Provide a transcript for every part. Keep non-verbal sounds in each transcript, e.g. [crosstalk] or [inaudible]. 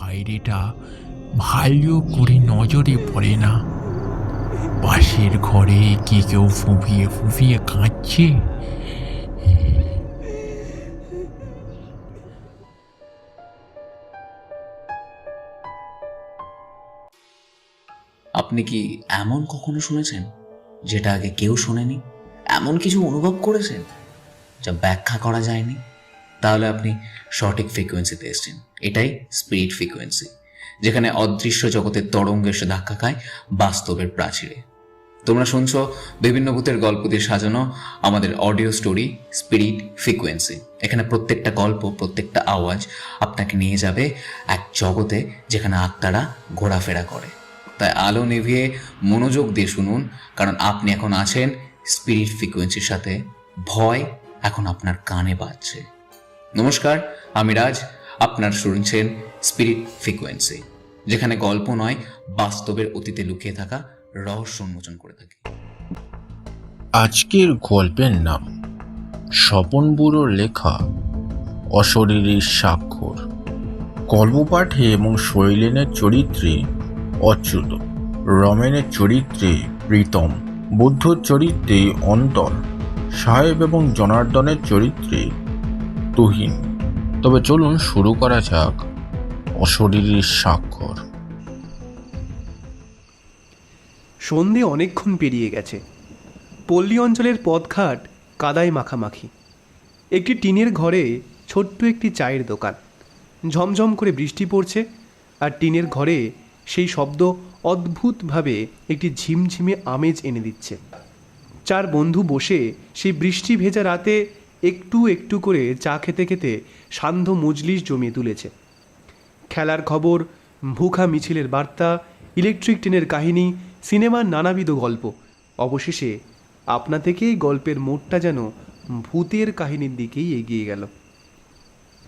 বাইরেটা ভালো করে নজরে পড়ে না। পাশের ঘরে কি কেউ ফুঁপিয়ে ফুঁপিয়ে কাঁদছে? আপনি কি এমন কখনো শুনেছেন যেটা আগে কেউ শোনেনি? এমন কিছু অনুভব করেছেন যা ব্যাখ্যা করা যায়নি? তাহলে আপনি সঠিক ফ্রিকোয়েন্সিতে এসেছেন। এটাই স্পিরিট ফ্রিকোয়েন্সি যেখানে অদৃশ্য জগতের তরঙ্গ এসে ধাক্কা খায় বাস্তবের প্রাচীরে। তোমরা শুনছো বিভিন্ন ভূতের গল্প দিয়ে সাজানো আমাদের অডিও স্টোরি স্পিরিট ফ্রিকোয়েন্সি এখানে প্রত্যেকটা গল্প, প্রত্যেকটা আওয়াজ আপনাকে নিয়ে যাবে এক জগতে যেখানে আত্মারা ঘোরাফেরা করে। তাই আলো নিভিয়ে মনোযোগ দিয়ে শুনুন, কারণ আপনি এখন আছেন স্পিরিট ফ্রিকোয়েন্সির সাথে। ভয় এখন আপনার কানে বাজছে। নমস্কার, আমি রাজ, আপনার শুনছেন স্পিরিট ফ্রিকোয়েন্সি যেখানে গল্প নয়, বাস্তবের অতীতে লুকিয়ে থাকা রহস্য উন্মোচন করে থাকি। আজকের গল্পের নাম, স্বপন বুড়োর লেখা অশরীরী স্বাক্ষর। কল্পপাঠে এবং শৈলেনের চরিত্রে অচ্যুত। রমেনের চরিত্রে প্রীতম। বুদ্ধর চরিত্রে অন্তর। সাহেব এবং জনার্দনের চরিত্রে তুহিন তবে চলুন শুরু করা যাক অশরীরী স্বাক্ষর। সন্ধে অনেকক্ষণ পেরিয়ে গেছে। পল্লী অঞ্চলের পথঘাট কাদায় মাখামাখি। একটি টিনের ঘরে ছোট্ট একটি চায়ের দোকান। ঝমঝম করে বৃষ্টি পড়ছে আর টিনের ঘরে সেই শব্দ অদ্ভুতভাবে একটি ঝিমঝিমে আমেজ এনে দিচ্ছে। চার বন্ধু বসে সেই বৃষ্টি ভেজা রাতে একটু একটু করে চা খেতে খেতে সান্ধ্য মজলিস জমিয়ে তুলেছে। খেলার খবর, ভুখা মিছিলের বার্তা, ইলেকট্রিক ট্রেনের কাহিনী, সিনেমার নানাবিধ গল্প। অবশেষে আপনা থেকেই গল্পের মোড়টা যেন ভূতের কাহিনীর দিকেই এগিয়ে গেল।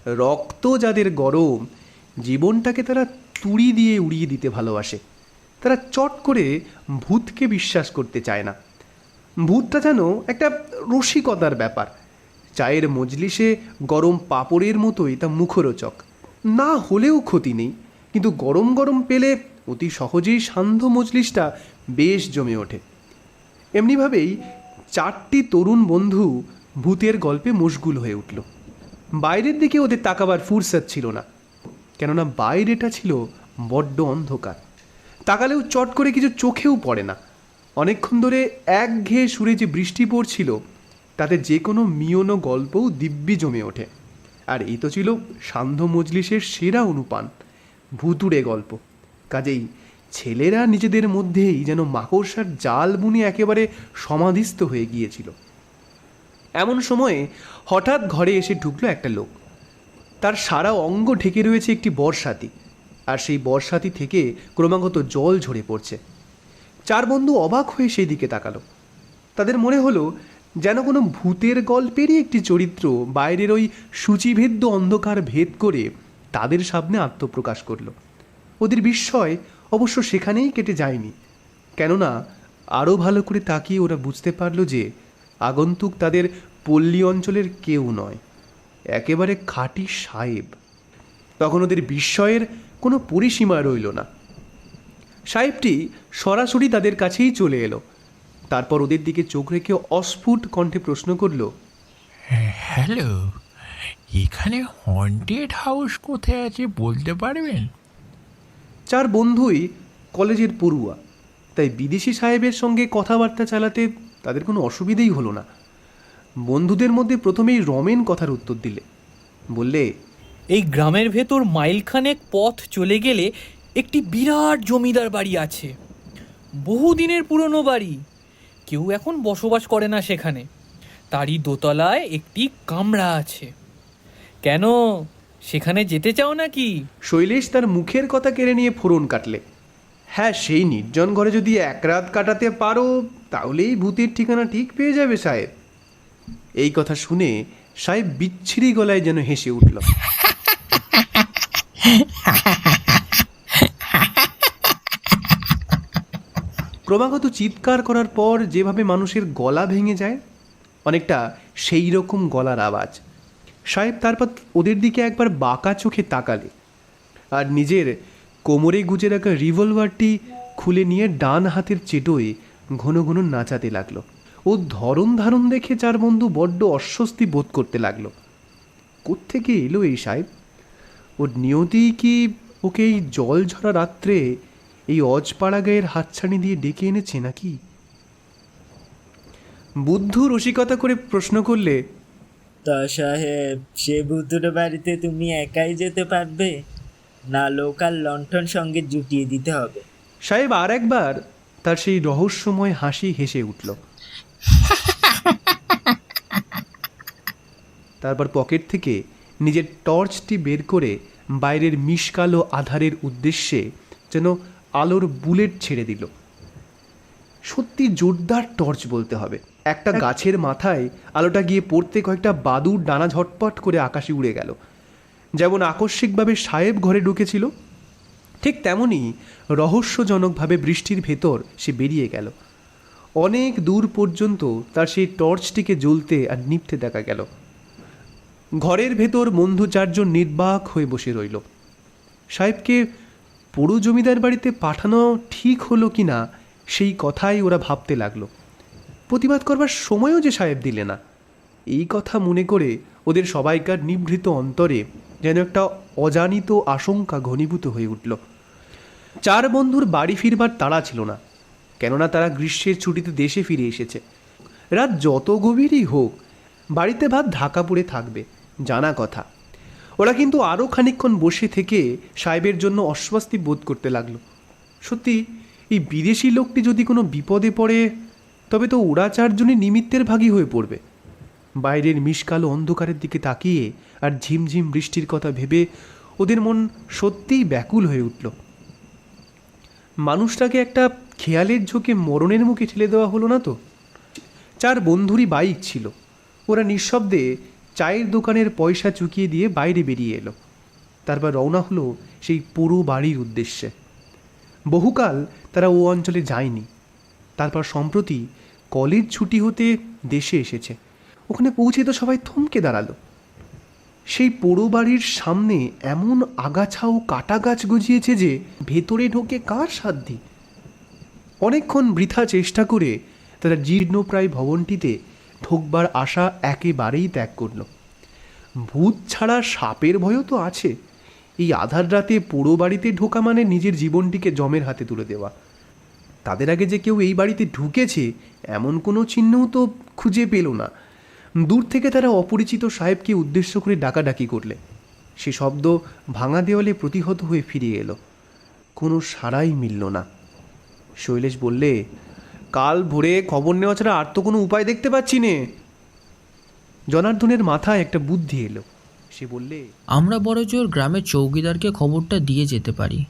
রক্ত যাদের গরম, জীবনটাকে তারা তুড়ি দিয়ে উড়িয়ে দিতে ভালোবাসে। তারা চট করে ভূতকে বিশ্বাস করতে চায় না। ভূতটা যেন একটা রসিকতার ব্যাপার। চায়ের মজলিসে গরম পাপড়ের মতোই তা মুখরোচক। না হলেও ক্ষতি নেই, কিন্তু গরম গরম পেলে অতি সহজেই সান্ধ্য মজলিসটা বেশ জমে ওঠে। এমনিভাবেই চারটি তরুণ বন্ধু ভূতের গল্পে মশগুল হয়ে উঠল। বাইরের দিকে ওদের তাকাবার ফুরসাদ ছিল না, কেননা বাইরেটা ছিল বড্ড অন্ধকার। তাকালেও চট করে কিছু চোখেও পড়ে না। অনেকক্ষণ ধরে একঘেয়ে সুরে যে বৃষ্টি পড়ছিল তাতে যে কোনো মিয়নো গল্পও দিব্যি জমে ওঠে। আর এই তো ছিল সান্ধ্য মজলিসের সেরা অনুপান, ভুতুড়ে গল্প। কাজেই ছেলেরা নিজেদের মধ্যেই যেন মাকড়সার জাল বুনে একেবারে সমাধিস্থ হয়ে গিয়েছিল। এমন সময়ে হঠাৎ ঘরে এসে ঢুকলো একটা লোক। তার সারা অঙ্গ ঢেকে রয়েছে একটি বর্ষাতি, আর সেই বর্ষাতি থেকে ক্রমাগত জল ঝরে পড়ছে। চার বন্ধু অবাক হয়ে সেই দিকে তাকালো। তাদের মনে হলো যেন কোনো ভূতের গল্পেরই একটি চরিত্র বাইরের ওই সূচিভেদ্য অন্ধকার ভেদ করে তাদের সামনে আত্মপ্রকাশ করল। ওদের বিস্ময় অবশ্য সেখানেই কেটে যায়নি। কেননা আরও ভালো করে তাকিয়ে ওরা বুঝতে পারল যে আগন্তুক তাদের পল্লী অঞ্চলের কেউ নয়, একেবারে খাঁটি সাহেব। তখন ওদের বিস্ময়ের কোনো পরিসীমা রইল না। সাহেবটি সরাসরি তাদের কাছেই চলে এলো। তারপর ওদের দিকে চোখ রেখে অস্ফুট কণ্ঠে প্রশ্ন করল হ্যালো এখানে হন্টেড হাউস কোথায় আছে বলতে পারবেন? চার বন্ধুই কলেজের পড়ুয়া তাই বিদেশি সাহেবের সঙ্গে কথাবার্তা চালাতে তাদের কোনো অসুবিধেই হলো না। বন্ধুদের মধ্যে প্রথমেই রমেন কথার উত্তর দিলে বললে এই গ্রামের ভেতর মাইলখানেক পথ চলে গেলে একটি বিরাট জমিদার বাড়ি আছে। বহুদিনের পুরনো বাড়ি কেউ এখন বসবাস করে না সেখানে। তারই দোতলায় একটি কামরা আছে। কেন? সেখানে যেতে চাও নাকি? শৈলেশ তার মুখের কথা কেড়ে নিয়ে ফোড়ন কাটলে। হ্যাঁ সেই নির্জন ঘরে যদি এক রাত কাটাতে পারো তাহলেই ভূতের ঠিকানা ঠিক পেয়ে যাবে সাহেব। এই কথা শুনে সাহেব বিচ্ছিরি গলায় যেন হেসে উঠল। [laughs] ক্রমাগত চিৎকার করার পর যেভাবে মানুষের গলা ভেঙে যায়, অনেকটা সেই রকম গলার আওয়াজ। সাহেব তারপর ওদের দিকে একবার বাঁকা চোখে তাকালে আর নিজের কোমরে গুজে রাখা রিভলভারটি খুলে নিয়ে ডান হাতের চেটোয় ঘন ঘন নাচাতে লাগল। ও ধরন ধারণ দেখে চার বন্ধু বড্ড অস্বস্তি বোধ করতে লাগল। কোত্থেকে এলো এই সাহেব? ওর নিয়তি কি ওকে এই জল ঝরা রাত্রে এই অজপাড়া গায়ের হাতছানি দিয়ে ডেকে এনেছে নাকি? বুদ্ধ রসিকতা করে প্রশ্ন করলে তা সাহেব সে ভুতুর বাড়িতে তুমি একাই যেতে পারবে? না লোকাল লণ্ঠন সঙ্গে জুটিয়ে দিতে হবে। সাহেব আর একবার তার সেই রহস্যময় হাসি হেসে উঠল। তারপর পকেট থেকে নিজের টর্চটি বের করে বাইরের মিশকালো আধারের উদ্দেশ্যে যেন আলোর বুলেট ছেড়ে দিল। সত্যি জোরদার টর্চ বলতে হবে। একটা গাছের মাথায় আলোটা গিয়ে পড়তে কয়েকটা বাদুর ডানা ঝটপট করে আকাশে উড়ে গেল। যেমন আকস্মিকভাবে সাহেব ঘরে ঢুকেছিল ঠিক তেমনই রহস্যজনকভাবে বৃষ্টির ভেতর সে বেরিয়ে গেল। অনেক দূর পর্যন্ত তার সেই টর্চটিকে জ্বলতে আর নিভতে দেখা গেল। ঘরের ভেতর বন্ধু চারজন নির্বাক হয়ে বসে রইল। সাহেবকে পুরো জমিদার বাড়িতে পাঠানো ঠিক হলো কি না, সেই কথাই ওরা ভাবতে লাগল। প্রতিবাদ করবার সময়ও যে সাহেব দিলে না। এই কথা মনে করে ওদের সবাইকার নিভৃত অন্তরে যেন একটা অজানিত আশঙ্কা ঘনীভূত হয়ে উঠল। চার বন্ধুর বাড়ি ফিরবার তাড়া ছিল না, কেননা তারা গ্রীষ্মের ছুটিতে দেশে ফিরে এসেছে। রাত যত গভীরই হোক, বাড়িতে ভাত ঢাকা পড়ে থাকবে, জানা কথা। ওরা কিন্তু আরও খানিকক্ষণ বসে থেকে সাহেবের জন্য অস্বস্তি বোধ করতে লাগল। সত্যি, এই বিদেশি লোকটি যদি কোনো বিপদে পড়ে, তবে তো ওরা চারজনই নিমিত্তের ভাগী হয়ে পড়বে। বাইরের মিশকালো অন্ধকারের দিকে তাকিয়ে আর ঝিমঝিম বৃষ্টির কথা ভেবে ওদের মন সত্যিই ব্যাকুল হয়ে উঠল। মানুষটাকে একটা খেয়ালের ঝোঁকে মরণের মুখে ঠেলে দেওয়া হলো না তো? চার বন্ধুরই বাইক ছিল। ওরা নিঃশব্দে চায়ের দোকানের পয়সা চুকিয়ে দিয়ে বাইরে বেরিয়ে এলো। তারপর রওনা হলো সেই পুরো বাড়ির উদ্দেশ্যে। বহুকাল তারা ও অঞ্চলে যায়নি। তারপর সম্প্রতি কলেজ ছুটি হতে দেশে এসেছে। ওখানে পৌঁছে তো সবাই থমকে দাঁড়াল। সেই পোড়ো বাড়ির সামনে এমন আগাছা ও কাটা গাছ গজিয়েছে যে ভেতরে ঢোকে কার সাধ্যি অনেকক্ষণ বৃথা চেষ্টা করে তারা জীর্ণপ্রায় ভবনটিতে ঢোকবার আশা একেবারেই ত্যাগ করল। ভূত ছাড়া সাপের ভয়ও তো আছে। এই আধার রাতে পোড়ো বাড়িতে ঢোকা মানে নিজের জীবনটিকে জমের হাতে তুলে দেওয়া। তাদের আগে যে কেউ এই বাড়িতে ঢুকেছে, এমন কোনো চিহ্নও তো খুঁজে পেল না। দূর থেকে তারা অপরিচিত সাহেবকে উদ্দেশ্য করে ডাকাডাকি করলে। সে শব্দ ভাঙা দেওয়ালে প্রতিহত হয়ে ফিরে এলো। কোনো সাড়াই মিলল না। শৈলেশ বললে কাল ভোরে খবর নেওয়া ছাড়া আর তো কোনো উপায় দেখতে পাচ্ছি নে। জনার্দনের মাথায় একটা বুদ্ধি এলো। সে বললে আমরা বড়জোর গ্রামের চৌকিদারকে খবরটা দিয়ে যেতে পারি।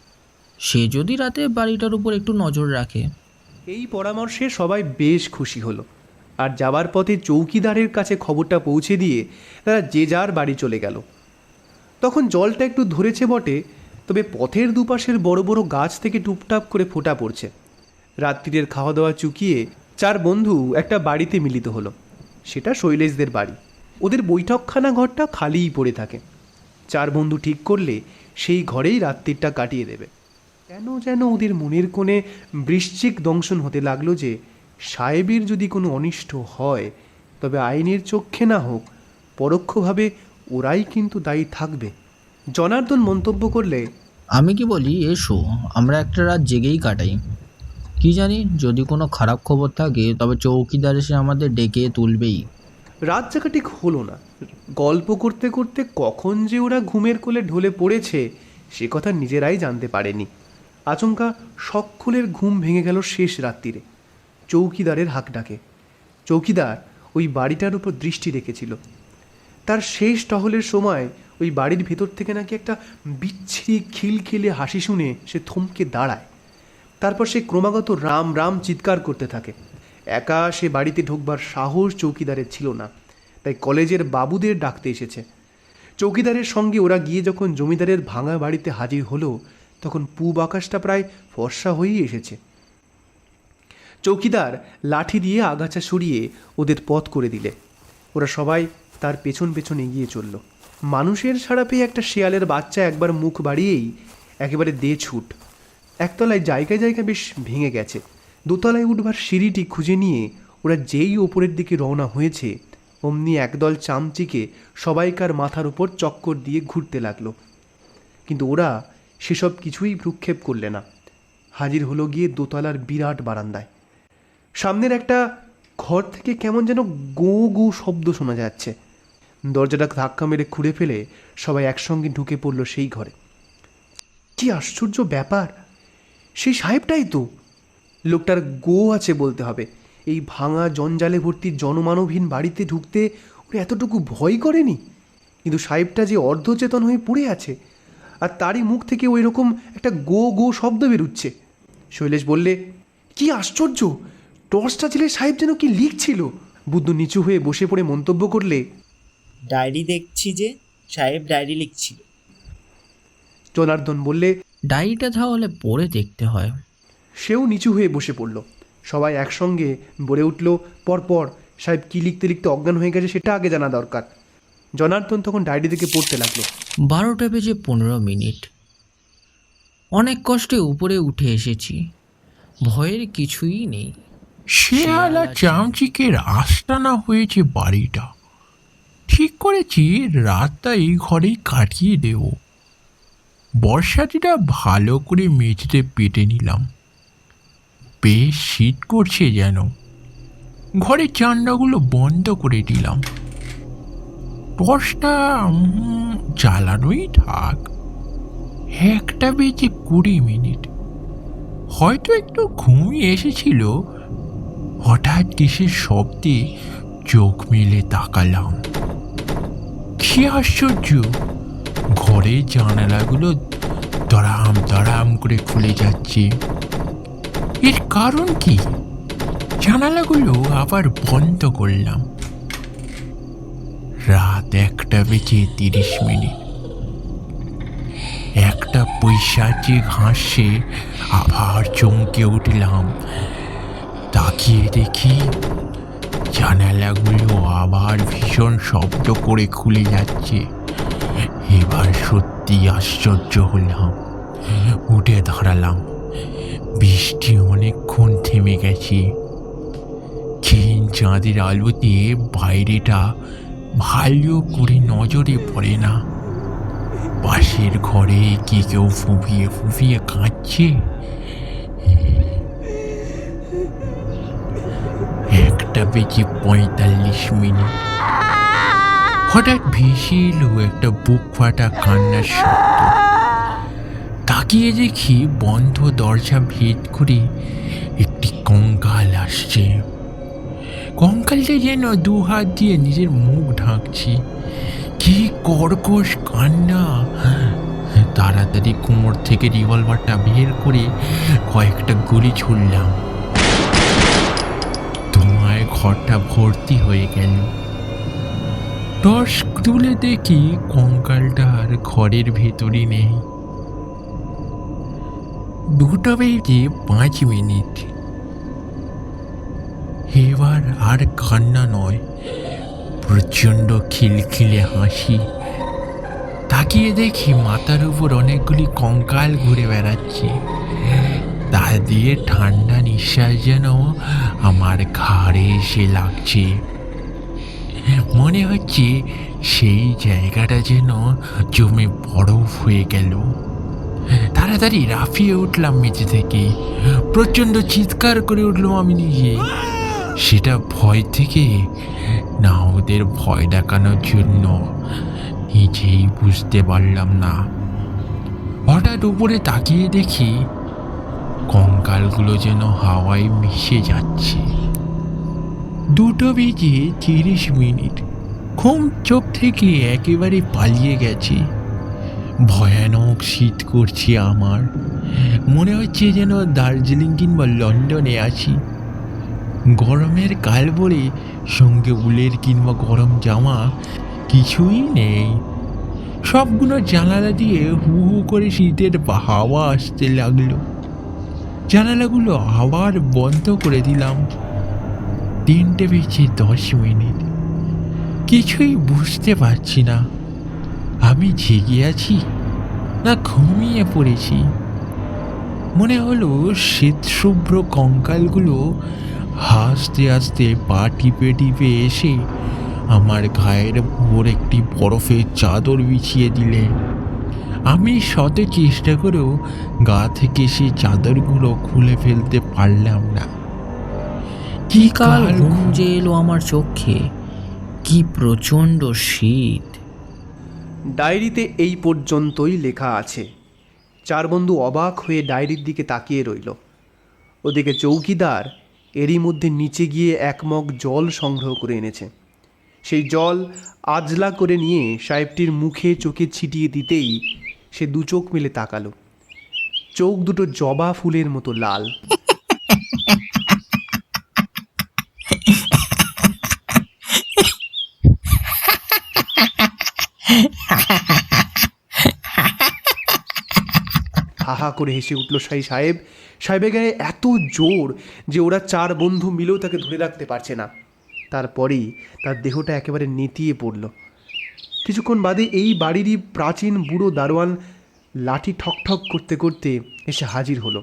সে যদি রাতে বাড়িটার উপর একটু নজর রাখে। এই পরামর্শে সবাই বেশ খুশি হলো। আর যাবার পথে চৌকিদারের কাছে খবরটা পৌঁছে দিয়ে তারা যে যার বাড়ি চলে গেল। তখন জলটা একটু ধরেছে বটে তবে পথের দুপাশের বড় বড় গাছ থেকে টুপটাপ করে ফোটা পড়ছে। রাত্রিরের খাওয়া দাওয়া চুকিয়ে চার বন্ধু একটা বাড়িতে মিলিত হলো। সেটা শৈলেশদের বাড়ি। ওদের বৈঠকখানা ঘরটা খালিই পড়ে থাকে। চার বন্ধু ঠিক করলে সেই ঘরেই রাত্রিটা কাটিয়ে দেবে। কেন যেন ওদের মনের কোণে বৃশ্চিক দংশন হতে লাগল যে সাহেবের যদি কোনো অনিষ্ট হয়, তবে আইনের চক্ষে না হোক, পরোক্ষভাবে ওরাই কিন্তু দায়ী থাকবে। জনার্দন মন্তব্য করলে, আমি কি বলি, এসো, আমরা একটা রাত জেগেই কাটাই। কি জানি, যদি কোনো খারাপ খবর থাকে, তবে চৌকিদার এসে আমাদের ডেকে তুলবেই। রাত জাগা ঠিক হলো না। গল্প করতে করতে কখন যে ওরা ঘুমের কোলে ঢলে পড়েছে, সে কথা নিজেরাই জানতে পারেনি। আচমকা সকলের ঘুম ভেঙে গেল শেষ রাত্রিরে। চৌকিদারের হাক ডাকে। চৌকিদার ওই বাড়িটার উপর দৃষ্টি রেখেছিল। তার শেষ টহলের সময় ওই বাড়ির ভেতর থেকে নাকি একটা বিচ্ছিরি খিলখিলে হাসি শুনে সে থমকে দাঁড়ায়। তারপর সে ক্রমাগত রাম রাম চিৎকার করতে থাকে। একা সে বাড়িতে ঢুকবার সাহস চৌকিদারের ছিল না, তাই কলেজের বাবুদের ডাকতে এসেছে। চৌকিদারের সঙ্গে ওরা গিয়ে যখন জমিদারের ভাঙা বাড়িতে হাজির হলো, তখন পূব আকাশটা প্রায় ফর্সা হয়েই এসেছে। চৌকিদার লাঠি দিয়ে আগাছা সরিয়ে ওদের পথ করে দিলে। ওরা সবাই তার পেছন পেছন এগিয়ে চলল। মানুষের সাড়া পেয়ে একটা শেয়ালের বাচ্চা একবার মুখ বাড়িয়েই একেবারে দে ছুট একতলায় জায়গায় জায়গায় বেশ ভেঙে গেছে। দোতলায় উঠবার সিঁড়িটি খুঁজে নিয়ে ওরা যেই ওপরের দিকে রওনা হয়েছে, অমনি একদল চামচিকে সবাইকার মাথার উপর চক্কর দিয়ে ঘুরতে লাগল। কিন্তু ওরা সেসব কিছুই ভ্রুক্ষেপ করলে না। হাজির হলো গিয়ে দোতলার বিরাট বারান্দায়। সামনের একটা ঘর থেকে কেমন যেন গো গো শব্দ শোনা যাচ্ছে। দরজাটা ধাক্কা মেরে খুঁড়ে ফেলে সবাই একসঙ্গে ঢুকে পড়ল সেই ঘরে। কি আশ্চর্য ব্যাপার! সেই সাহেবটাই তো। লোকটার গো আছে বলতে হবে। এই ভাঙা জঞ্জালে ভর্তি জনমানবহীন বাড়িতে ঢুকতে ওর এতটুকু ভয় করেনি? কিন্তু সাহেবটা যে অর্ধচেতন হয়ে পড়ে আছে আর তারই মুখ থেকে ওই রকম একটা গো গো শব্দ বেরুচ্ছে। শৈলেশ বললে কি আশ্চর্য! টর্চটা ছেলে সাহেব যেন কি লিখছিল? বুদ্ধ নিচু হয়ে বসে পড়ে মন্তব্য করলে ডায়েরি দেখছি যে সাহেব ডায়েরি লিখছিল। জনার্দন বললে ডায়েরিটা তাহলে পড়ে দেখতে হয়। সেও নিচু হয়ে বসে পড়ল। সবাই একসঙ্গে বলে উঠল পরপর সাহেব কী লিখতে লিখতে অজ্ঞান হয়ে গেছে সেটা আগে জানা দরকার। জনার্দন তখন ডায়েরি থেকে পড়তে লাগল। বারোটা বেজে পনেরো মিনিট। অনেক কষ্টে উপরে উঠে এসেছি। ভয়ের কিছুই নেই। শেয়াল আর চামচিকের আস্তানা হয়েছে বাড়িটা। ঠিক করেছি রাতটা এই ঘরেই কাটিয়ে দেব। বর্ষাটিটা ভালো করে মেঝেতে পেটে নিলাম। বেশ শীত করছে যেন। ঘরের জানলাগুলো বন্ধ করে দিলাম। টর্চটা জ্বালানোই থাক। একটা বেজে কুড়ি মিনিট। হয়তো একটু ঘুমিয়ে এসেছিল। হঠাৎ কিসের শব্দে চোখ মেলে তাকালাম। কি আশ্চর্য! ঘরের জানালাগুলো দড়াম দড়াম করে খুলে যাচ্ছে। এর কারণ কি? জানালাগুলো আবার বন্ধ করলাম। রাত একটা বেজে তিরিশ মিনিট। একটা পৈশাচিক ঘাসে আবার চমকে উঠলাম। তাকিয়ে দেখি জানালাগুলো আবার ভীষণ শব্দ করে খুলে যাচ্ছে। এবার সত্যি আশ্চর্য হলাম। উঠে দাঁড়ালাম। বৃষ্টি অনেকক্ষণ থেমে গেছে। ক্ষীণ চাঁদের আলোতে বাইরেটা ভালো করে নজরে পড়ে না। পাশের ঘরে কি কেউ ফুঁপিয়ে ফুঁপিয়ে কাঁদছে? একটা বেজে পঁয়তাল্লিশ মিনিট। হঠাৎ ভেসে এলো একটা বুক ফাটা কান্নার শব্দ। তাকিয়ে দেখি বন্ধ দরজা ভেদ করে একটি কঙ্কাল আসছে। কঙ্কালটা যেন দু হাত দিয়ে নিজের মুখ ঢাকছে। কি কর্কশ কান্না। তাড়াতাড়ি কোমর থেকে রিভলভারটা বের করে কয়েকটা গুলি ছুড়লাম। তোমায় ঘরটা ভর্তি হয়ে গেল। টর্চ তুলে দেখি কঙ্কালটা আর ঘরের ভেতরে নেই। দুটো বেজে পাঁচ মিনিট। এবার আর কান্না নয়, প্রচণ্ড খিলখিলে হাসি। তাকিয়ে দেখি মাথার উপর অনেকগুলি কঙ্কাল ঘুরে বেড়াচ্ছে। তা দিয়ে ঠান্ডা নিঃশ্বাস যেন আমার ঘাড়ে এসে লাগছে। মনে হচ্ছে সেই জায়গাটা যেন জমে বরফ হয়ে গেল। তাড়াতাড়ি রাফিয়ে উঠলাম মেঝে থেকে। প্রচণ্ড চিৎকার করে উঠলাম আমি নিজে। সেটা ভয় থেকে না ওদের ভয় দেখানোর জন্য। নিজেই বুঝতে পারলাম না। হঠাৎ উপরে তাকিয়ে দেখি, কঙ্কালগুলো যেন হাওয়ায় মিশে যাচ্ছে। দুটো বেজে তিরিশ মিনিট। ঘুম চোখ থেকে একেবারে পালিয়ে গেছে। ভয়ানক শীত করছে আমার। মনে হচ্ছে যেন দার্জিলিং কিংবা লন্ডনে আছি। গরমের কাল বলে সঙ্গে উলের কিংবা গরম জামা কিছুই নেই। সবগুলো জানালা দিয়ে হু হু করে শীতের হাওয়া আসতে লাগল। জানালাগুলো আবার বন্ধ করে দিলাম। তিনটে বেজে দশ মিনিট। কিছুই বুঝতে পারছি না। আমি জেগে আছি না ঘুমিয়ে পড়েছি। মনে হলো শ্বেতশুভ্র কঙ্কালগুলো হাসতে হাসতে পা টিপে টিপে এসে আমার গায়ের উপর একটি বরফের চাদর বিছিয়ে দিলে। আমি শত চেষ্টা করেও গা থেকে সেই চাদরগুলো খুলে ফেলতে পারলাম না। কি কাল এলো আমার চোখে? কি প্রচণ্ড শীত। ডায়েরিতে এই পর্যন্তই লেখা আছে। চার বন্ধু অবাক হয়ে ডায়েরির দিকে তাকিয়ে রইল। ওদিকে চৌকিদার এরই মধ্যে নিচে গিয়ে এক মগ জল সংগ্রহ করে এনেছে। সেই জল আজলা করে নিয়ে সাহেবটির মুখে চোখে ছিটিয়ে দিতেই সে দু চোখ মেলে তাকালো। চোখ দুটো জবা ফুলের মতো লাল। হাহা করে হেসে উঠল সাই সাহেব। সাহেবের গায়ে এত জোর যে ওরা চার বন্ধু মিলেও তাকে ধরে রাখতে পারছে না। তারপরেই তার দেহটা একেবারে নেতিয়ে পড়ল। কিছুক্ষণ বাদে এই বাড়িরই প্রাচীন বুড়ো দারোয়ান লাঠি ঠকঠক করতে করতে এসে হাজির হলো।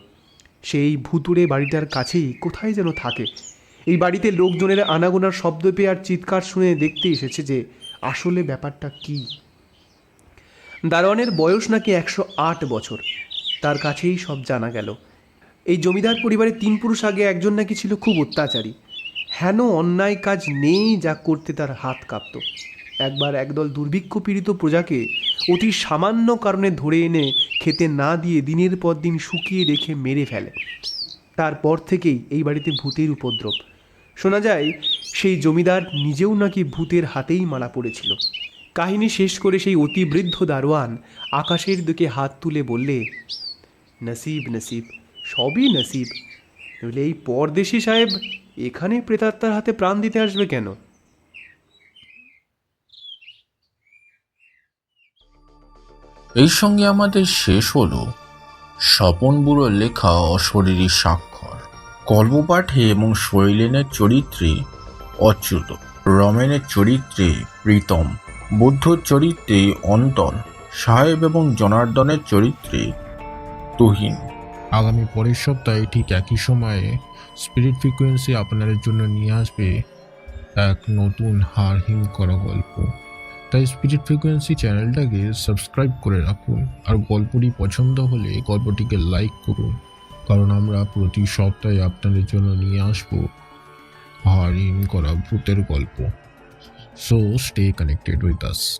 সেই ভুতুড়ে বাড়িটার কাছেই কোথায় যেন থাকে। এই বাড়িতে লোকজনের আনাগোনার শব্দ পেয়ে আর চিৎকার শুনে দেখতে এসেছে যে আসলে ব্যাপারটা কী? দারোয়ানের বয়স নাকি একশো আট বছর। তার কাছেই সব জানা গেল। এই জমিদার পরিবারে তিন পুরুষ আগে একজন নাকি ছিল খুব অত্যাচারী। হেন অন্যায় কাজ নেই যা করতে তার হাত কাঁপত। একবার একদল দুর্ভিক্ষ পীড়িত প্রজাকে অতি সামান্য কারণে ধরে এনে খেতে না দিয়ে দিনের পর দিন শুকিয়ে রেখে মেরে ফেলে। তারপর থেকেই এই বাড়িতে ভূতের উপদ্রব। শোনা যায়, সেই জমিদার নিজেও নাকি ভূতের হাতেই মারা পড়েছিল। কাহিনী শেষ করে সেই অতিবৃদ্ধ দারোয়ান আকাশের দিকে হাত তুলে বললে, নসিব নসিব, সবই নসিব। নইলে এই পরদেশি সাহেব এখানে প্রেতাত্মার হাতে প্রাণ দিতে আসবে কেন? এই সঙ্গে আমাদের শেষ হলো স্বপন বুড়োর লেখা অশরীরী স্বাক্ষর গল্প পাঠে এবং শৈলেনের চরিত্রে অচ্যুত। রমেনের চরিত্রে প্রীতম। বুদ্ধর চরিত্রে অন্তর সাহেব এবং জনার্দনের চরিত্রে তুহিন। আগামী পরের সপ্তাহে ঠিক একই সময়ে স্পিরিট ফ্রিকোয়েন্সি আপনাদের জন্য নিয়ে আসবে এক নতুন হার হিম করা গল্প তাই স্পিরিট ফ্রিকোয়েন্সি চ্যানেলটাকে সাবস্ক্রাইব করে রাখুন। আর গল্পটি পছন্দ হলে গল্পটিকে লাইক করুন। কারণ আমরা প্রতি সপ্তাহে আপনাদের জন্য নিয়ে আসব। হারিম করা ভূতের গল্প। So stay connected with us